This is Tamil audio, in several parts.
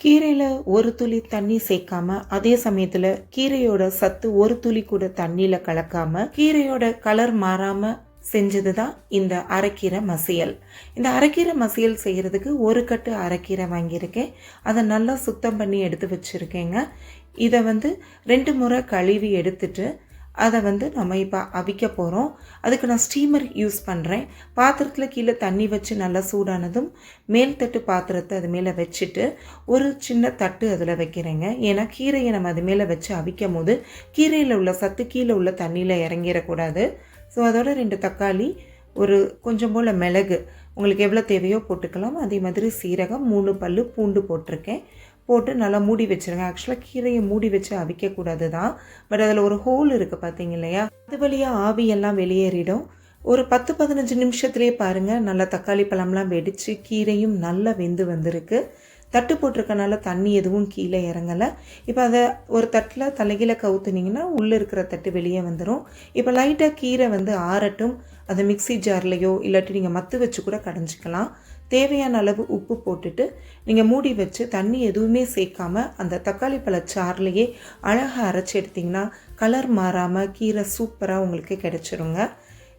கீரையில் ஒரு துளி தண்ணி சேர்க்காம அதே சமயத்தில் கீரையோட சத்து ஒரு துளி கூட தண்ணியில் கலக்காம கீரையோட கலர் மாறாம செஞ்சது தான் இந்த அரைக்கீரை மசியல். இந்த அரைக்கீரை மசியல் செய்கிறதுக்கு ஒரு கட்டு அரைக்கீரை வாங்கியிருக்கேன். அதை நல்லா சுத்தம் பண்ணி எடுத்து வச்சுருக்கேங்க. இதை வந்து ரெண்டு முறை கழுவி எடுத்துட்டு அதை வந்து நம்ம இப்போ அவிக்க போகிறோம் அதுக்கு நான் ஸ்டீமர் யூஸ் பண்ணுறேன் பாத்திரத்தில் கீழே தண்ணி வச்சு நல்லா சூடானதும் மேல் தட்டு பாத்திரத்தை அது மேலே வச்சுட்டு ஒரு சின்ன தட்டு அதில் வைக்கிறேங்க. ஏன்னா கீரையை நம்ம அது மேலே வச்சு அவிக்கும் போது கீரையில் உள்ள சத்து கீழே உள்ள தண்ணியில் இறங்கிடக்கூடாது. ஸோ அதோட ரெண்டு தக்காளி ஒரு கொஞ்சம் போல் மிளகு உங்களுக்கு எவ்வளோ தேவையோ போட்டுக்கலாம். அதே மாதிரி சீரகம் மூணு பல் பூண்டு போட்டிருக்கேன். போட்டு நல்லா மூடி வச்சுருங்க. ஆக்சுவலாக கீரையை மூடி வச்சு அவிக்கக்கூடாது தான். பட் அதில் ஒரு ஹோல் இருக்குது பார்த்தீங்க இல்லையா? அது வழியாக ஆவியெல்லாம் வெளியேறிடும். ஒரு பத்து பதினஞ்சு நிமிஷத்துலேயே பாருங்கள் நல்லா தக்காளி பழம்லாம் வெடித்து கீரையும் நல்லா வெந்து வந்திருக்கு. தட்டு போட்டிருக்கனால தண்ணி எதுவும் கீழே இறங்கலை. இப்போ அதை ஒரு தட்டில் தலைகீழ கவுத்துனீங்கன்னா உள்ளே இருக்கிற தட்டு வெளியே வந்துடும் இப்போ லைட்டாக கீரை வந்து ஆறட்டும். அதை மிக்ஸி ஜார்லேயோ இல்லாட்டி நீங்கள் மத்து வச்சு கூட கடைஞ்சிக்கலாம். தேவையான அளவு உப்பு போட்டுட்டு நீங்கள் மூடி வச்சு தண்ணி எதுவுமே சேர்க்காமல் அந்த தக்காளி பழ அழகாக அரைச்சி எடுத்திங்கன்னா கலர் மாறாமல் கீரை சூப்பராக உங்களுக்கு கிடைச்சிருங்க.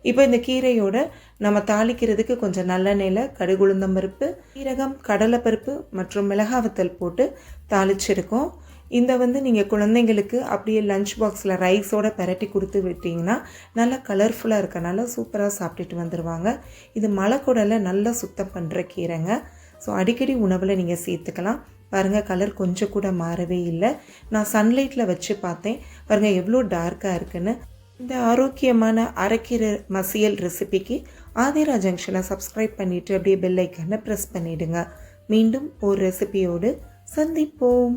இப்போ இந்த கீரையோட நம்ம தாளிக்கிறதுக்கு கொஞ்சம் நல்லெண்ணெயில் கடுகுளுந்தம் பருப்பு சீரகம் கடலைப்பருப்பு மற்றும் மிளகாவத்தல் போட்டு தாளிச்சிருக்கோம். இந்த வந்து நீங்கள் குழந்தைங்களுக்கு அப்படியே லஞ்ச் பாக்ஸில் ரைஸோட பரட்டி கொடுத்து விட்டிங்கன்னா நல்லா கலர்ஃபுல்லாக இருக்கனால சூப்பராக சாப்பிட்டுட்டு வந்துடுவாங்க இது மலைக்குடலை நல்லா சுத்தம் பண்ணுற கீரைங்க. ஸோ அடிக்கடி உணவில் நீங்கள் சேர்த்துக்கலாம். பாருங்கள் கலர் கொஞ்சம் கூட மாறவே இல்லை. நான் சன்லைட்டில் வச்சு பார்த்தேன். பாருங்கள் எவ்வளோ டார்க்காக இருக்குன்னு. இந்த ஆரோக்கியமான அரைக்கிற மசியல் ரெசிபிக்கு ஆதிரா ஜங்ஷனை சப்ஸ்கிரைப் பண்ணிவிட்டு அப்படியே பெல் ஐக்கனை ப்ரெஸ் பண்ணிவிடுங்க மீண்டும் ஒரு ரெசிபியோடு சந்திப்போம்.